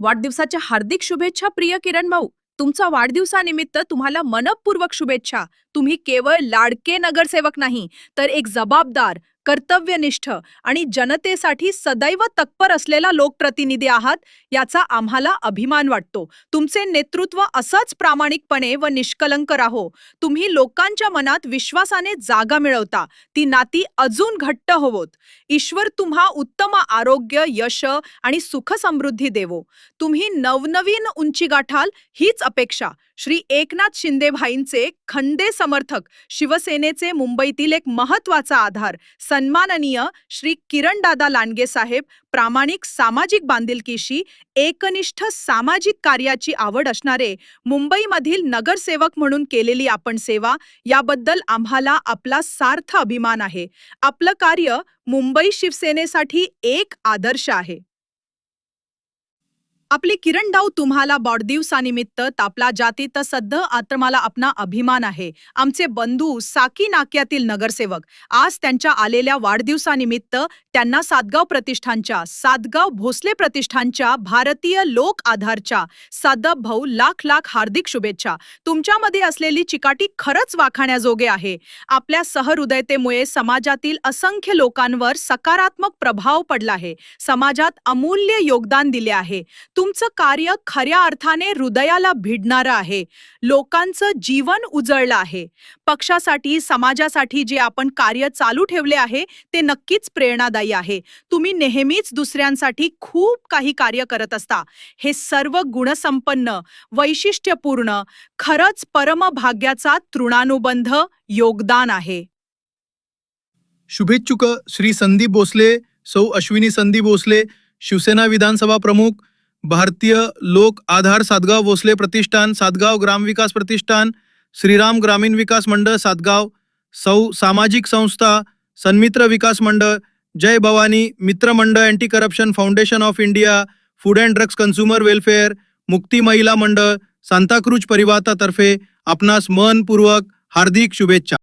वाढदिवसाच्या हार्दिक शुभेच्छा प्रिय किरण भाऊ. तुमचा वाढदिवसानिमित्त तुम्हाला मनपूर्वक शुभेच्छा. तुम्ही केवळ लाडके नगरसेवक नाही तर एक जबाबदार कर्तव्यनिष्ठ आणि जनतेसाठी सदैव तत्पर असलेला लोकप्रतिनिधी आहात याचा आम्हाला अभिमान वाटतो. तुमचे नेतृत्व असंच प्रामाणिकपणे व निष्कलंक राहो. तुम्ही लोकांच्या मनात विश्वासाने जागा मिळवता. ती नाती अजून घट्ट होवोत. ईश्वर तुम्हा उत्तम आरोग्य यश आणि सुख समृद्धी देवो. तुम्ही नवनवीन उंची गाठाल हीच अपेक्षा. श्री एकनाथ शिंदे भाईंचे खंदे समर्थक शिवसेनेचे मुंबईतील एक महत्त्वाचा आधार सन्माननीय श्री किरणदादा लांडगे साहेब प्रामाणिक सामाजिक बांधिलकीशी एकनिष्ठ सामाजिक कार्याची आवड असणारे मुंबईमधील नगरसेवक म्हणून केलेली आपण सेवा याबद्दल आम्हाला आपला सार्थ अभिमान आहे. आपलं कार्य मुंबई शिवसेनेसाठी एक आदर्श आहे. आपले किरण डाव तुम्हाला बॉडदिवसानिमित्त तापला जाती तर सद्द आत्माला आपला अभिमान आहे. आमचे बंधू साकी नाक्यातील नगरसेवक आज त्यांच्या आलेल्या वाढदिवसानिमित्त त्यांना सातगाव प्रतिष्ठानच्या सातगाव भोसले प्रतिष्ठानच्या भारतीय लोक आधारच्या सादब भाऊ लाख लाख हार्दिक शुभेच्छा. तुमच्यामध्ये असलेली चिकाटी खरंच वाखाण्याजोगे आहे. आपल्या सहृदयतेमुळे समाजातील असंख्य लोकांवर सकारात्मक प्रभाव पडला आहे. समाजात अमूल्य योगदान दिले आहे. तुमचं कार्य खऱ्या अर्थाने हृदयाला भिडणारं आहे. लोकांचं जीवन उजळलं आहे. पक्षासाठी समाजासाठी जे आपण कार्य चालू ठेवले आहे ते नक्कीच प्रेरणादायी आहे. तुम्ही नेहमीच दुसऱ्यांसाठी खूप काही कार्य करत असता. हे सर्व गुणसंपन्न वैशिष्ट्यपूर्ण खरंच परमभाग्याचा तृणानुबंध योगदान आहे. शुभेच्छुक श्री संदीप भोसले सौ अश्विनी संदीप भोसले शिवसेना विधानसभा प्रमुख भारतीय लोक आधार सातगाव भोसले प्रतिष्ठान सातगाव ग्रामविकास प्रतिष्ठान श्रीराम ग्रामीण विकास मंडळ सातगाव सौ सामाजिक संस्था सन्मित्र विकास मंडळ Jai Bhavani Mitra Mandal anti corruption foundation of India food and drugs consumer welfare Mukti Mahila Mandal Santacruz परिवारातर्फे आपणास मनपूर्वक हार्दिक शुभेच्छा.